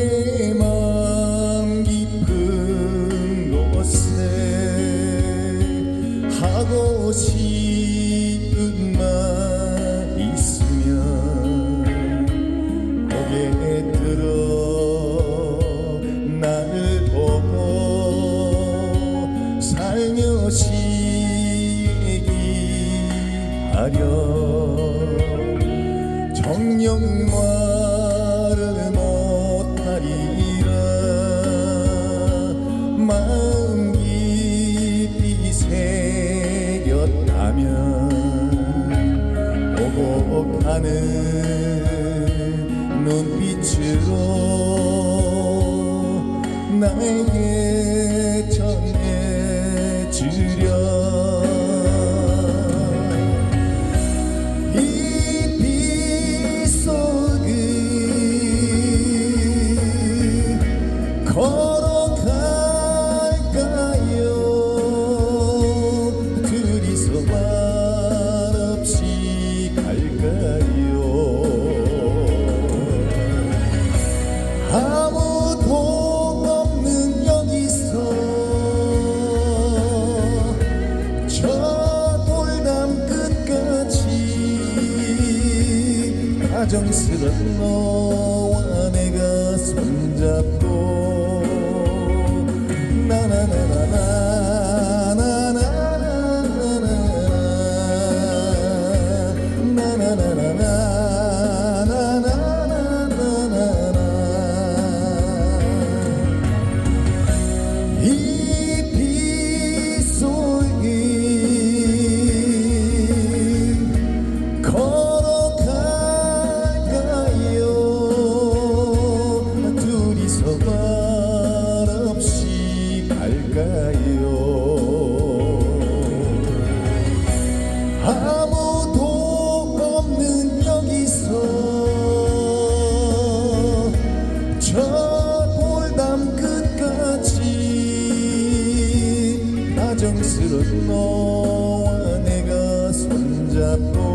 내맘 깊은 곳에 하고 싶은 말 있으면 고개 들어 나를 보고 살며시 얘기하려 정령만 빛나는 눈빛으로 나에게 전해주려. 이 빛 속에 거 사정스런 너와 내가 손잡고 나나나나나 이 비. 아무도 없는 여기서 저 볼담 끝까지 다정스런 너와 내가 손잡고